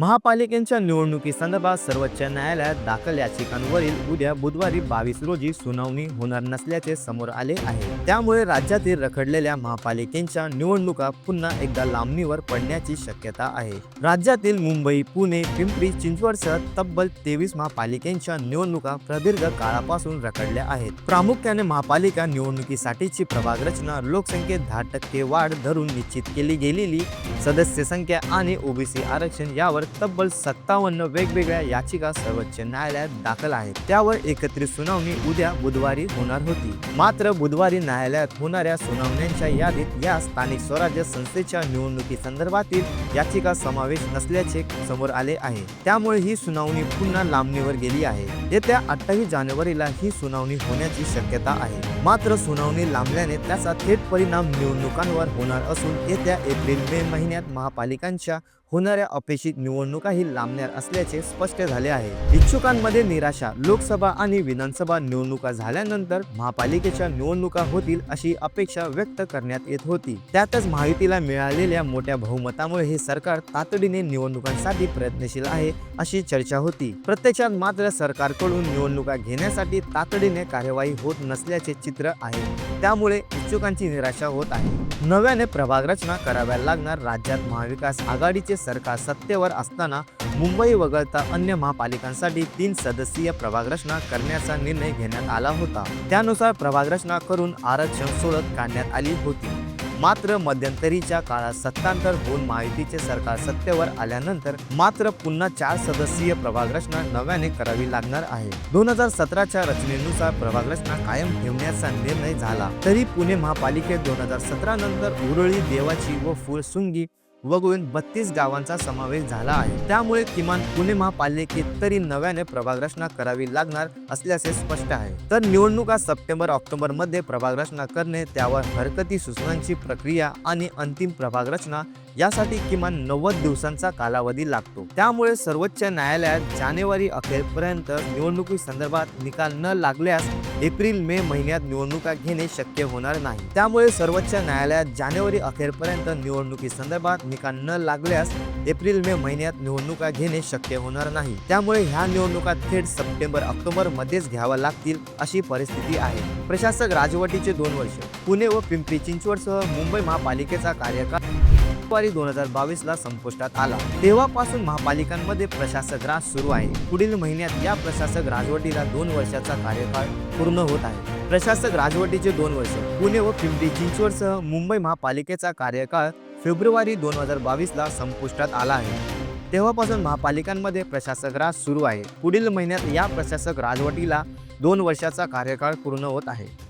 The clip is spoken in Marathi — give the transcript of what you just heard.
महापालिकेच्या निवडणुकीसंदर्भात सर्वोच्च न्यायालयात दाखल याचिकांवरील उद्या बुधवारी बावीस रोजी सुनावणी होणार नसल्याचे समोर आले आहे. त्यामुळे राज्यातील रखडलेल्या महापालिकेच्या निवडणुका पुन्हा एकदा लांबणीवर पडण्याची शक्यता आहे. राज्यातील मुंबई पुणे पिंपरी चिंचवडसह तब्बल तेवीस महापालिकेच्या निवडणुका प्रदीर्घ काळापासून रखडल्या आहेत. प्रामुख्याने महापालिका निवडणुकीसाठीची प्रभाग रचना लोकसंख्येत दहा टक्के वाढ धरून निश्चित केली गेलेली सदस्य संख्या आणि ओबीसी आरक्षण यावर तब्बल सत्तावन्न वेगवेगळ्या याचिका सर्वोच्च न्यायालयात दाखल आहेत. त्यावर एकत्रित सुनावणी उद्या बुधवारी होणार होती. मात्र बुधवारी न्यायालयात होणाऱ्या सुनावण्यांच्या यादीत या स्थानिक स्वराज्य संस्थेच्या निवडणुकी संदर्भातील याचिका समावेश नसल्याचे समोर आले आहे. त्यामुळे ही सुनावणी पुन्हा लांबणीवर गेली आहे. येत्या अठ्ठावीस जानेवारीला ही सुनावणी होण्याची शक्यता आहे. मात्र सुनावणी लांबल्याने त्याचा थेट परिणाम निवडणुकांवर होणार असून येत्या एप्रिल मे महिन्यात महापालिकांच्या होणाऱ्या अपेक्षित निवडणुकाही लांबणार असल्याचे स्पष्ट झाले आहे. इच्छुकांमध्ये निराशा लोकसभा आणि विधानसभा निवडणुका झाल्यानंतर महापालिकेच्या निवडणुका होतील अशी अपेक्षा व्यक्त करण्यात येत होती. त्यातच माहितीला मिळालेल्या मोठ्या बहुमतामुळे हे सरकार तातडीने निवडणुकांसाठी प्रयत्नशील आहे अशी चर्चा होती. प्रत्यक्षात मात्र सरकारकडून निवडणुका घेण्यासाठी तातडीने कार्यवाही होत नसल्याचे चित्र आहे. त्यामुळे इच्छुकांची निराशा होत आहे. नव्याने प्रभाग रचना कराव्या लागणार राज्यात महाविकास आघाडीचे सरकार सत्तेवर असताना मुंबई वगळता अन्य महापालिकांसाठी तीन सदस्यीय प्रभाग रचना करण्याचा निर्णय घेण्यात आला होता. त्यानुसार प्रभाग रचना करून आरक्षण सोडत काढण्यात आली होती. मात्र मध्यंतरीच्या काळात सत्तांतर होऊन महायुतीचे सरकार सत्तेवर आल्यानंतर मात्र पुन्हा चार सदस्यीय प्रभाग रचना नव्याने करावी लागणार आहे. दोन हजार सतराच्या रचनेनुसार प्रभाग रचना कायम ठेवण्याचा निर्णय झाला. तरी पुणे महापालिकेत दोन हजार सतरा नंतर उरळी देवाची व फुलसुंगी वगळून बत्तीस गावांचा समावेश झाला आहे. त्यामुळे किमान पुणे महापालिकेत तरी नव्याने प्रभाग रचना करावी लागणार असल्याचे स्पष्ट आहे. तर निवडणुका सप्टेंबर ऑक्टोबरमध्ये प्रभाग रचना करणे त्यावर हरकती सूचनांची प्रक्रिया आणि अंतिम प्रभाग रचना यासाठी किमान नव्वद दिवसांचा कालावधी लागतो. त्यामुळे सर्वोच्च न्यायालयात जानेवारी अखेरपर्यंत निवडणुकी संदर्भात निकाल न लागल्यास एप्रिल मे महिन्यात निवडणुका घेणे शक्य होणार नाही. त्यामुळे सर्वोच्च न्यायालयात जानेवारी अखेरपर्यंत निवडणुकी संदर्भात निकाल न लागल्यास एप्रिल मे महिन्यात निवडणुका घेणे शक्य होणार नाही. त्यामुळे ह्या निवडणुका थेट सप्टेंबर ऑक्टोबर मध्येच घ्याव्या लागतील अशी परिस्थिती आहे. प्रशासक राजवटीचे दोन वर्ष पुणे व पिंपरी चिंचवडसह मुंबई महापालिकेचा कार्यकाळ फेब्रुवारी दोन हजार बावीस ला संपुष्टात आला. तेव्हापासून महापालिकांमध्ये प्रशासक राज सुरू आहे. पुढील महिन्यात या प्रशासक राजवटीला दोन वर्षाचा कार्यकाळ पूर्ण होत आहे. प्रशासक राजवटीचे दोन वर्ष पुणे व पिंपरी चिंचवडसह मुंबई महापालिकेचा कार्यकाळ फेब्रुवारी दोन हजार बावीस ला संपुष्टात आला आहे. तेव्हापासून महापालिकांमध्ये प्रशासक राज सुरू आहे. पुढील महिन्यात या प्रशासक राजवटीला दोन वर्षाचा कार्यकाळ पूर्ण होत आहे.